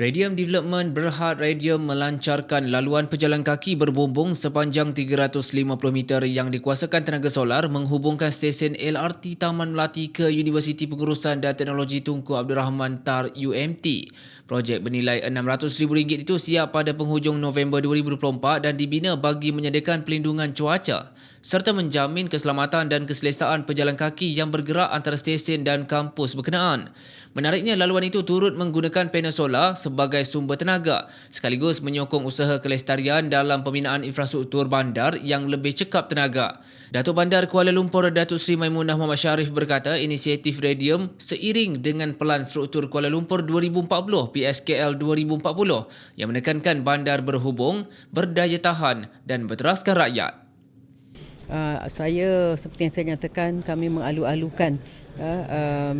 Radium Development berhad Radium melancarkan laluan pejalan kaki berbumbung sepanjang 350 meter yang dikuasakan tenaga solar menghubungkan stesen LRT Taman Melati ke Universiti Pengurusan dan Teknologi Tunku Abdul Rahman TAR UMT. Projek bernilai RM600,000 itu siap pada penghujung November 2024 dan dibina bagi menyediakan pelindungan cuaca serta menjamin keselamatan dan keselesaan pejalan kaki yang bergerak antara stesen dan kampus berkenaan. Menariknya, laluan itu turut menggunakan panel solar sebagai sumber tenaga sekaligus menyokong usaha kelestarian dalam pembinaan infrastruktur bandar yang lebih cekap tenaga. Datuk Bandar Kuala Lumpur Datuk Seri Maimunah Muhammad Sharif berkata inisiatif Radium seiring dengan Pelan Struktur Kuala Lumpur 2040 PSKL 2040 yang menekankan bandar berhubung, berdaya tahan dan berteraskan rakyat. Uh, saya seperti yang saya nyatakan kami mengalu-alukan uh, uh,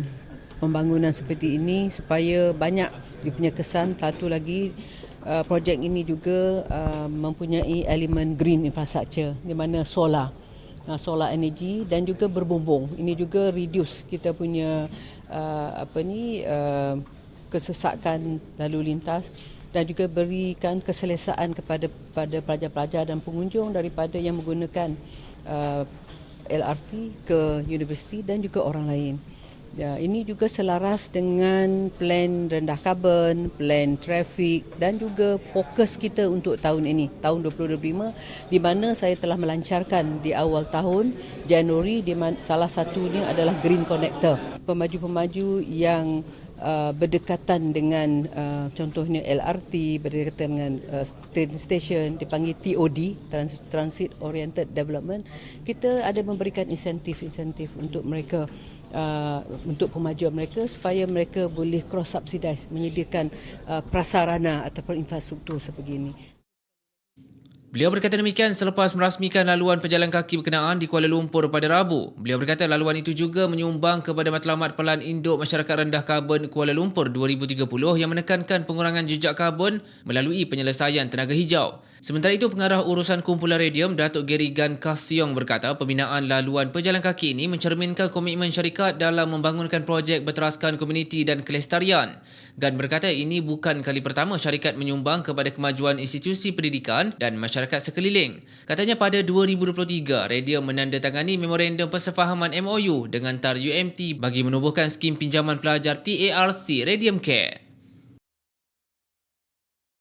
pembangunan seperti ini supaya banyak dia punya kesan satu lagi uh, projek ini juga uh, mempunyai elemen green infrastructure di mana solar uh, solar energy dan juga berbumbung ini juga reduce kita punya uh, apa ni uh, kesesakan lalu lintas dan juga berikan keselesaan kepada pada pelajar-pelajar dan pengunjung daripada yang menggunakan uh, LRT ke universiti dan juga orang lain. Ya, ini juga selaras dengan plan rendah karbon, plan trafik dan juga fokus kita untuk tahun ini, tahun 2025 di mana saya telah melancarkan di awal tahun Januari di mana salah satunya adalah Green Connector. Pemaju-pemaju yang uh, berdekatan dengan uh, contohnya LRT, berdekatan dengan uh, train station dipanggil TOD, Transit Oriented Development, kita ada memberikan insentif-insentif untuk mereka uh, untuk pemajuan mereka supaya mereka boleh cross subsidize menyediakan uh, prasarana ataupun infrastruktur sebegini. Beliau berkata demikian selepas merasmikan laluan pejalan kaki berkenaan di Kuala Lumpur pada Rabu. Beliau berkata laluan itu juga menyumbang kepada Matlamat Pelan Induk Masyarakat Rendah Karbon Kuala Lumpur 2030 yang menekankan pengurangan jejak karbon melalui penyelesaian tenaga hijau. Sementara itu, pengarah urusan kumpulan radium Datuk Gary Gan Kasyong berkata pembinaan laluan pejalan kaki ini mencerminkan komitmen syarikat dalam membangunkan projek berteraskan komuniti dan kelestarian. Gan berkata ini bukan kali pertama syarikat menyumbang kepada kemajuan institusi pendidikan dan masyarakat sekeliling. Katanya pada 2023, Radio menandatangani memorandum persefahaman MOU dengan TAR UMT bagi menubuhkan skim pinjaman pelajar TARC Radium Care.